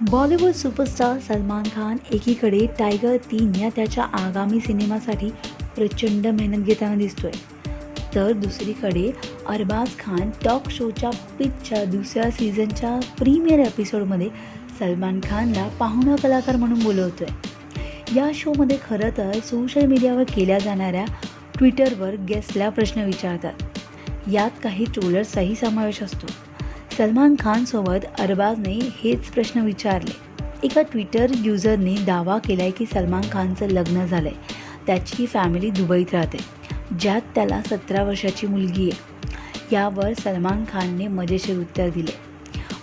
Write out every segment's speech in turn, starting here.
Bollywood superstar Salman Khan एकीकडे tiger तीन या त्याच्या आगामी सिनेमासाठी प्रचंड मेहनत घेताना दिसतोय. तर दुसरीकडे अरबाज खान टॉक शोच्या पिचच्या दुसऱ्या सीझनच्या प्रीमियर एपिसोडमध्ये सलमान खानला पाहुणा कलाकार म्हणून बोलवतोय. या शोमध्ये खरं तर सोशल मीडियावर केल्या जाणाऱ्या ट्विटरवर गेस्टला प्रश्न विचारतात. यात काही ट्रोलर्सचाही समावेश असतो. सलमान खानसोबत अरबाजने हेच प्रश्न विचारले. एका ट्विटर युजरने दावा केला आहे की सलमान खानचं लग्न झालं आहे त्याची फॅमिली दुबईत राहते ज्यात त्याला सतरा वर्षाची मुलगी आहे. यावर सलमान खानने मजेशीर उत्तर दिले.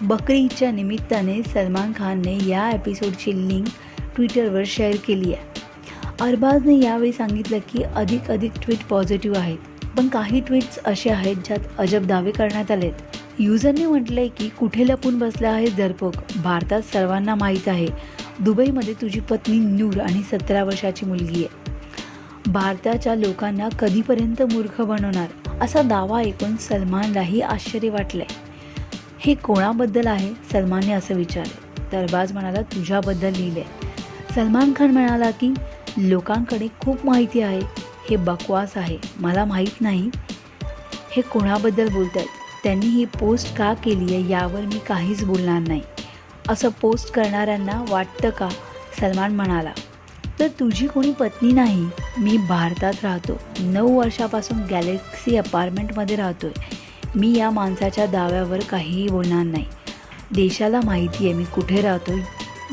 बकरीच्या निमित्ताने सलमान खानने या एपिसोडची लिंक ट्विटरवर शेअर केली आहे. अरबाजने यावेळी सांगितलं की अधिक अधिक ट्विट पॉझिटिव्ह आहेत पण काही ट्विट्स असे आहेत ज्यात अजब दावे करण्यात आलेत. युजरने म्हटलंय की कुठे लपून बसला आहे दर्पक? भारतात सर्वांना माहीत आहे. दुबईमध्ये तुझी पत्नी नूर आणि सतरा वर्षाची मुलगी आहे. भारताच्या लोकांना कधीपर्यंत मूर्ख बनवणार? असा दावा ऐकून सलमानलाही आश्चर्य वाटलंय. हे कोणाबद्दल आहे? सलमानने असं विचारले. तर म्हणाला तुझ्याबद्दल लिहिले सलमान खान म्हणाला की लोकांकडे खूप माहिती आहे. हे बकवास आहे. मला माहीत नाही. हे कोणाबद्दल बोलत आहेत त्यांनी ही पोस्ट का केली आहे यावर मी काहीच बोलणार नाही. असं पोस्ट करणाऱ्यांना वाटतं का? सलमान म्हणाला तर तुझी कोणी पत्नी नाही? मी भारतात राहतो. नऊ वर्षापासून गॅलेक्सी अपार्टमेंटमध्ये आहे मी या माणसाच्या दाव्यावर काहीही बोलणार नाही. देशाला माहिती आहे मी कुठे राहतो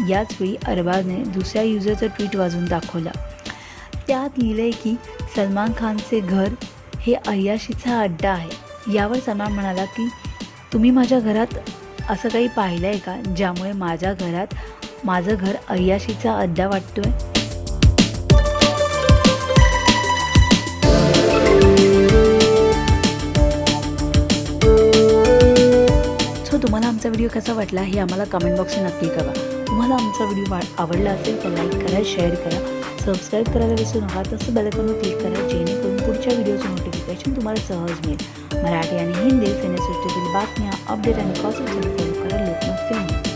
याचवेळी अरबाजने दुसऱ्या युजरचं ट्विट वाजून दाखवलं. त्यात लिहिलं आहे की सलमान खानचे घर हे अय्याशीचा अड्डा आहे. यावर सलमान म्हणाला की तुम्ही माझ्या घरात असं काही पाहिलं आहे का ज्यामुळे माझ्या घरात माझं घर अय्याशीचा अड्डा वाटतोय? सो तुम्हाला आमचा व्हिडिओ कसा वाटला हे आम्हाला कमेंट बॉक्समध्ये नक्की कळवा. तुम्हाला आमचा व्हिडिओ आवडला असेल तर लाईक करा शेअर करा. सबस्क्राईब करायला विसरू नका तसं बेलकॉनवर क्लिक करा जेणेकरून पुढच्या व्हिडिओचं नोटिफिकेशन तुम्हाला सहज मिळेल. मराठी आणि हिंदी सिनेसृष्टीतील बातम्या अपडेट आणि कॉस्ट फॉलो करा लोकमत फिल्म